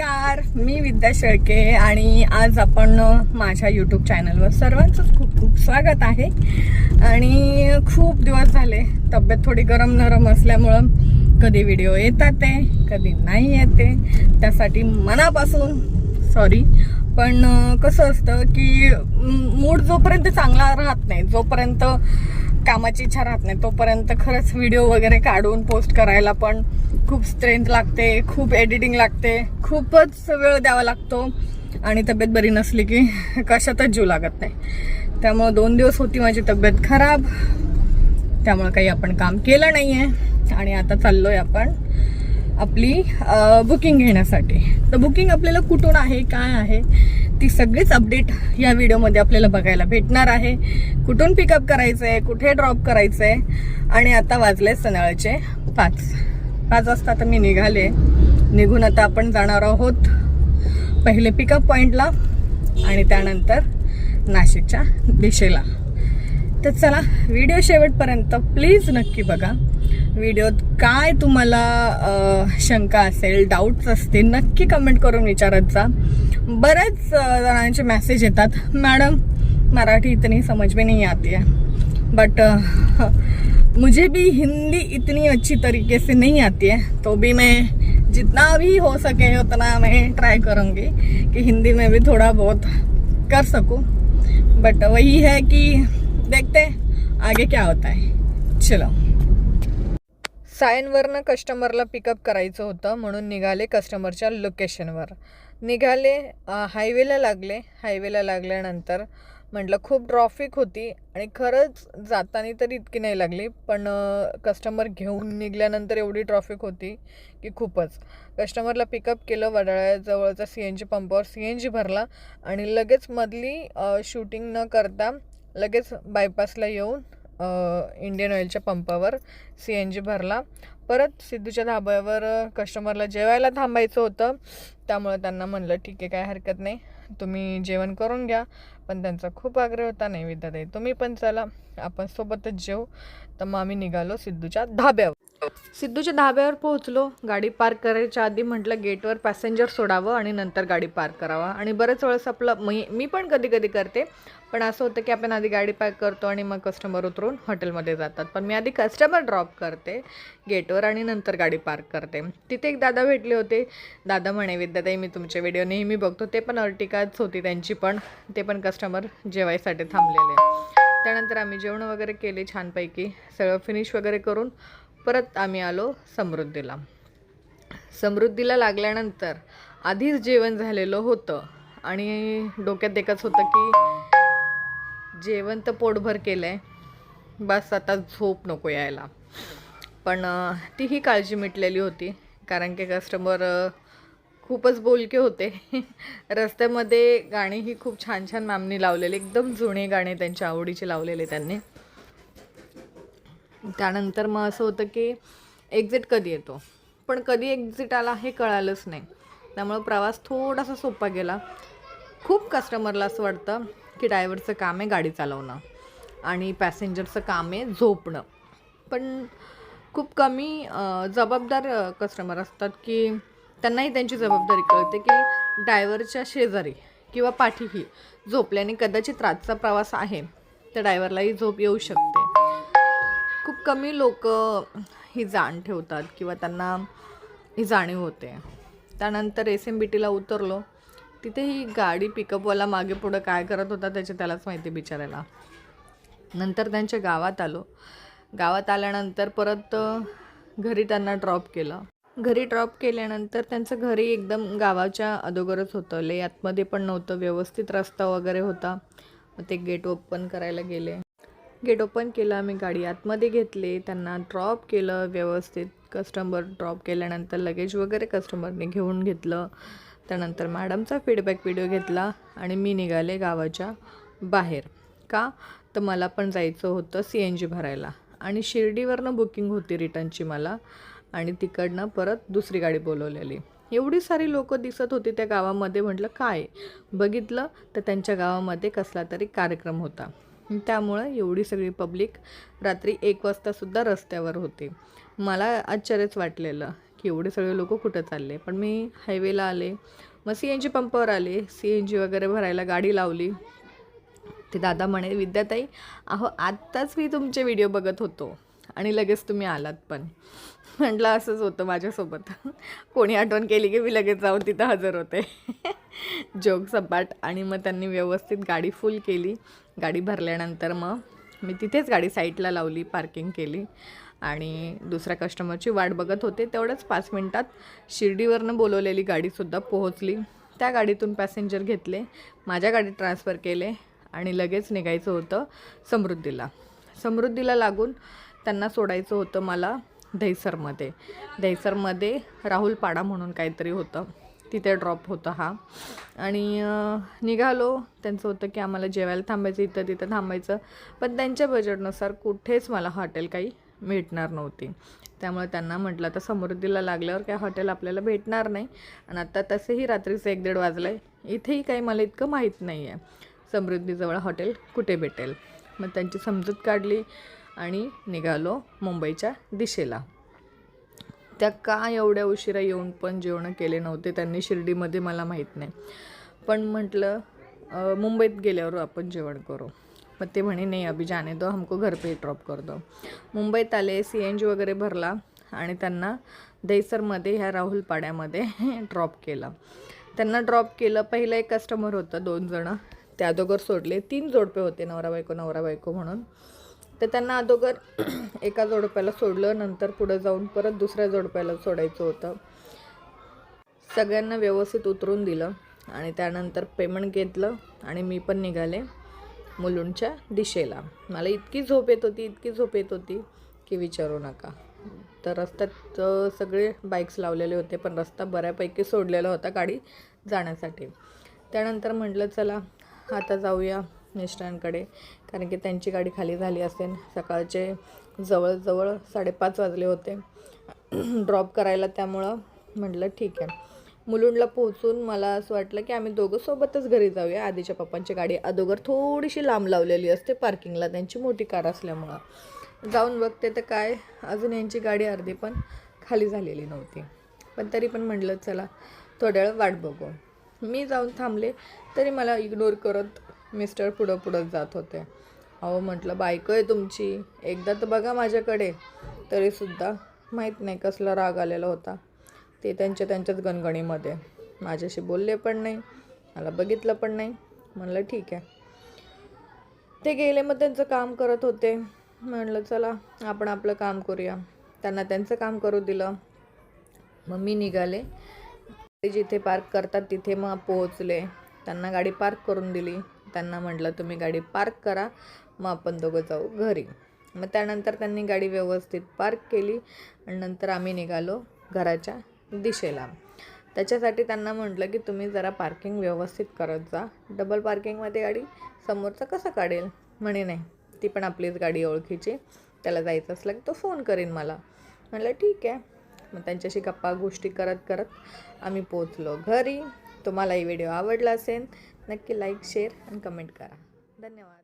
नमस्कार मी विद्या शेळके आणि आज आपण माझ्या यूट्यूब चॅनलवर सर्वांचंच खूप खूप स्वागत आहे. आणि खूप दिवस झाले तब्येत थोडी गरम नरम असल्यामुळं कधी व्हिडिओ येतात ते कधी नाही येते. त्यासाठी मनापासून सॉरी पण कसं असतं की मूड जोपर्यंत चांगला राहत नाही जोपर्यंत कामाची इच्छा राहत नाही तोपर्यंत खरंच व्हिडिओ वगैरे काढून पोस्ट करायला पण खूप स्ट्रेंथ लागते खूप एडिटिंग लागते खूपच वेळ द्यावा लागतो. आणि तब्येत बरी नसली की कशातच जीव लागत नाही. त्यामुळं दोन दिवस होती माझी तब्येत खराब. त्यामुळं काही आपण काम केलं नाही आहे आणि आता चाललोय आपण आपली बुकिंग घेण्यासाठी. तर बुकिंग आपल्याला कुठून आहे काय आहे ती सगळीच अपडेट या व्हिडिओमध्ये आपल्याला बघायला भेटणार आहे. कुठून पिकअप करायचं आहे कुठे ड्रॉप करायचं आहे आणि आता वाजले सनाळचे पाच. पाच वाजता आता मी निघाले. निघून आता आपण जाणार आहोत पहिले पिकअप पॉईंटला आणि त्यानंतर नाशिकच्या दिशेला. तर चला व्हिडिओ शेवटपर्यंत प्लीज नक्की बघा. व्हिडिओत काय तुम्हाला शंका असेल डाऊट्स असतील नक्की कमेंट करून विचारत जा. बऱ्याच जणांचे मेसेज येतात. मॅडम मराठी इतनी समज में नहीं आती है. बट मुझे भी हिंदी इतनी अच्छी तरीके से नहीं आती है तो भी मैं जितना भी हो सके उतना मैं ट्राई करूँगी कि हिंदी में भी थोड़ा बहुत कर सकूँ। बट वही है कि देखते आगे क्या होता है। चलो। सायनवरनं कस्टमरला पिकअप करायचं होतं म्हणून निघाले कस्टमरच्या लोकेशनवर निघाले हायवेला लागले. हायवेला लागल्यानंतर म्हटलं खूप ट्रॉफिक होती आणि खरंच जाताना तर इतकी नाही लागली पण कस्टमर घेऊन निघाल्यानंतर एवढी ट्रॉफिक होती की खूपच. कस्टमरला पिकअप केलं वडाळ्याजवळचा सी एन जी पंपावर सी एन जी भरला आणि लगेच मधली शूटिंग न करता लगेच बायपासला येऊन इंडियन ऑइलच्या पंपावर सी एन जी भरला. परत सिद्धूच्या धाब्यावर कस्टमरला जेवायला थांबायचं होतं. त्यामुळं त्यांना म्हणलं ठीक आहे काय हरकत नाही. तुम्ही जेवण करून घ्या. पण त्यांचा खूप आग्रह होता नाही विद्याताई तुम्ही पण चला आपण सोबतच जेऊ. तर मग आम्ही निघालो सिद्धूच्या धाब्यावर. सिद्धूच्या धाब्यावर पोहोचलो. गाडी पार्क करायच्या आधी म्हटलं गेटवर पॅसेंजर सोडावं आणि नंतर गाडी पार्क करावा. आणि बरेच वेळेस आपलं मी मी पण कधी कधी करते. पण असं होतं की आपण आधी गाडी पार्क करतो आणि मग कस्टमर उतरून हॉटेलमध्ये जातात. पण मी आधी कस्टमर ड्रॉप करते गेटवर आणि नंतर गाडी पार्क करते. तिथे एक दादा भेटले होते. दादा म्हणे विद्याताई मी तुमचे व्हिडिओ नेहमी बघतो. ते पण अर्टिकाच होती त्यांची पण. ते पण कस्टमर जेवायसाठी थांबलेले. त्यानंतर आम्ही जेवण वगैरे केले छानपैकी. सगळं फिनिश वगैरे करून परत आम्ही आलो समृद्धीला. समृद्धीला लागल्यानंतर आधीच जेवण झालेलं होतं आणि डोक्यात एकच होतं की जेवण तर पोटभर केलं आहे बस आता झोप नको यायला. पण तीही काळजी मिटलेली होती. कारण की कस्टमर खूपच बोलके होते. रस्त्यामध्ये गाणीही खूप छान छान मॅमनी लावलेले. एकदम जुने गाणे त्यांच्या आवडीचे लावलेले त्यांनी. त्यानंतर मग असं होतं की एक्झिट कधी येतो? पण कधी एक्झिट आला हे कळालंच नाही. त्यामुळं प्रवास थोडासा सोपा गेला. खूप कस्टमरला असं वाटतं की ड्रायव्हरचं काम आहे गाडी चालवणं आणि पॅसेंजरचं काम आहे झोपणं. पण खूप कमी जबाबदार कस्टमर असतात की त्यांनाही त्यांची जबाबदारी कळते की ड्रायव्हरच्या शेजारी किंवा पाठीही झोपल्याने कदाचित रातचा प्रवास आहे तर ड्रायव्हरलाही झोप येऊ शकते. कमी लोक ही जाण ठेवतात किंवा त्यांना ही जाणीव होते. त्यानंतर एस एम बी टीला उतरलो. तिथे ही गाडी पिकअपवाला मागे पुढं काय करत होता त्याची त्यालाच माहिती बिचारायला नंतर त्यांच्या गावात आलो. गावात आल्यानंतर परत घरी त्यांना ड्रॉप केलं. घरी ड्रॉप केल्यानंतर त्यांचं घरी एकदम गावाच्या अगोदरच होतं. लय आतमध्ये पण नव्हतं. व्यवस्थित रस्ता वगैरे होता. मग ते गेट ओपन करायला गेले. गेट ओपन केलं आम्ही गाडी आतमध्ये घेतले त्यांना ड्रॉप केलं व्यवस्थित. कस्टमर ड्रॉप केल्यानंतर लगेज वगैरे कस्टमरने घेऊन घेतलं. त्यानंतर मॅडमचा फीडबॅक व्हिडिओ घेतला आणि मी निघाले गावाच्या बाहेर. का? तर मला पण जायचं होतं सी एन जी भरायला. आणि शिर्डीवरनं बुकिंग होती रिटर्नची मला आणि तिकडनं परत दुसरी गाडी बोलवलेली. एवढी सारी लोक दिसत होती त्या गावामध्ये म्हटलं काय? बघितलं तर त्यांच्या गावामध्ये कसला तरी कार्यक्रम होता. त्यामुळं एवढी सगळी पब्लिक रात्री एक वाजतासुद्धा रस्त्यावर होती. मला आश्चर्यच वाटलेलं की एवढे सगळे लोक कुठं चालले. पण मी हायवेला आले. मग सी एन जी पंपावर आले. सी एन जी वगैरे भरायला गाडी लावली. ते दादा म्हणे विद्याताई अहो आत्ताच मी तुमचे व्हिडिओ बघत होतो आणि लगेच तुम्ही आलात पण. म्हटलं असंच होतं माझ्यासोबत. कोणी आठवण केली की मी लगेच जाऊन तिथं हजर होते. जोक सपाट. आणि मग त्यांनी व्यवस्थित गाडी फुल केली. गाडी भरल्यानंतर मग मी तिथेच गाडी साईडला लावली पार्किंग केली आणि दुसऱ्या कस्टमरची वाट बघत होते. तेवढंच पाच मिनटात शिर्डीवरनं बोलवलेली गाडीसुद्धा पोहोचली. त्या गाडीतून पॅसेंजर घेतले माझ्या गाडीत ट्रान्सफर केले आणि लगेच निघायचं होतं समृद्धीला. समृद्धीला लागून त्यांना सोडायचं होतं मला दहिसरमध्ये दहिसरमध्ये राहुल पाडा म्हणून काहीतरी होतं. तिथे ड्रॉप होतं हा. आणि निघालो. त्यांचं होतं की आम्हाला जेवायला थांबायचं इथं तिथं थांबायचं. पण त्यांच्या बजेटनुसार कुठेच मला हॉटेल काही भेटणार नव्हती. त्यामुळे त्यांना म्हटलं आता समृद्धीला लागल्यावर काय हॉटेल आपल्याला भेटणार नाही. आणि आता तसेही रात्रीचं एक दीड वाजलं आहे इथेही काही मला इतकं माहीत नाही आहे समृद्धीजवळ हॉटेल कुठे भेटेल? मग त्यांची समजूत काढली आणि निघालो मुंबईच्या दिशेला. त्या का एवढ्या उशिरा येऊन पण जेवणं केले नव्हते? त्यांनी शिर्डीमध्ये मला माहीत नाही. पण म्हटलं मुंबईत गेल्यावर आपण जेवण करू. मग ते म्हणे नाही अभि जाने दो हमको घर पे ड्रॉप कर दो. मुंबईत आले सी एन जी वगैरे भरला आणि त्यांना दहिसरमध्ये ह्या राहुल पाड्यामध्ये ड्रॉप केला. त्यांना ड्रॉप केलं. पहिलं एक कस्टमर होतं दोन जणं. त्या अगोदर सोडले. तीन जोडपे होते नवरा बायको नवरा बायको म्हणून. तर त्यांना अगोदर एका जोडप्याला सोडलं नंतर पुढं जाऊन परत दुसऱ्या जोडप्याला सोडायचं होतं. सगळ्यांना व्यवस्थित उतरून दिलं आणि त्यानंतर पेमेंट घेतलं आणि मी पण निघाले मुलुंडच्या दिशेला. मला इतकी झोप येत होती इतकी झोप येत होती की विचारू नका. तर रस्त्यात सगळे बाईक्स लावलेले होते पण रस्ता बऱ्यापैकी सोडलेला होता गाडी जाण्यासाठी. त्यानंतर म्हटलं चला आता जाऊया. मिस्टरांकडे. कारण की त्यांची गाडी खाली झाली असेल. सकाळचे जवळजवळ साडेपाच वाजले होते. ड्रॉप करायला त्यामुळं म्हटलं ठीक आहे. मुलुंडला पोहोचून मला असं वाटलं की आम्ही दोघं सोबतच घरी जाऊया. आधीच्या पप्पांची गाडी अगोदर थोडीशी लांब लावलेली असते पार्किंगला. त्यांची मोठी कार असल्यामुळं. जाऊन बघते तर काय अजून यांची गाडी अर्धी पण खाली झालेली नव्हती. पण तरी पण म्हटलं चला थोड्या वेळ वाट बघू. मी जाऊन थांबले तरी मला इग्नोर करत मिस्टर पुढं पुढं जात होते. अहो म्हटलं बायको आहे तुमची. एकदा तर बघा माझ्याकडे. तरीसुद्धा माहीत नाही कसला राग आलेला होता. ते त्यांच्या त्यांच्याच गणगणीमध्ये. माझ्याशी बोलले पण नाही. मला बघितलं पण नाही. म्हणलं ठीक आहे. ते गेले मग त्यांचं काम करत होते. म्हणलं चला आपण आपलं काम करूया. त्यांना त्यांचं काम करू दिलं. मग मी निघाले. ते जिथे पार्क करतात तिथे मग पोहोचले. त्यांना गाडी पार्क करून दिली. त्यांना म्हटलं तुम्ही गाडी पार्क करा मग आपण दोघं जाऊ घरी. मग त्यानंतर त्यांनी गाडी व्यवस्थित पार्क केली आणि नंतर आम्ही निघालो घराच्या दिशेला. त्याच्यासाठी त्यांना म्हटलं की तुम्ही जरा पार्किंग व्यवस्थित करत जा. डबल पार्किंगमध्ये गाडी समोरचा कसा काढेल? म्हणे नाही ती पण आपलीच गाडी ओळखीची. त्याला जायचं असलं की तो फोन करीन मला. म्हटलं ठीक आहे. मग त्यांच्याशी गप्पा गोष्टी करत करत आम्ही पोचलो घरी. तुम्हालाही व्हिडिओ आवडला असेल नक्की लाईक शेअर आणि कमेंट करा. धन्यवाद.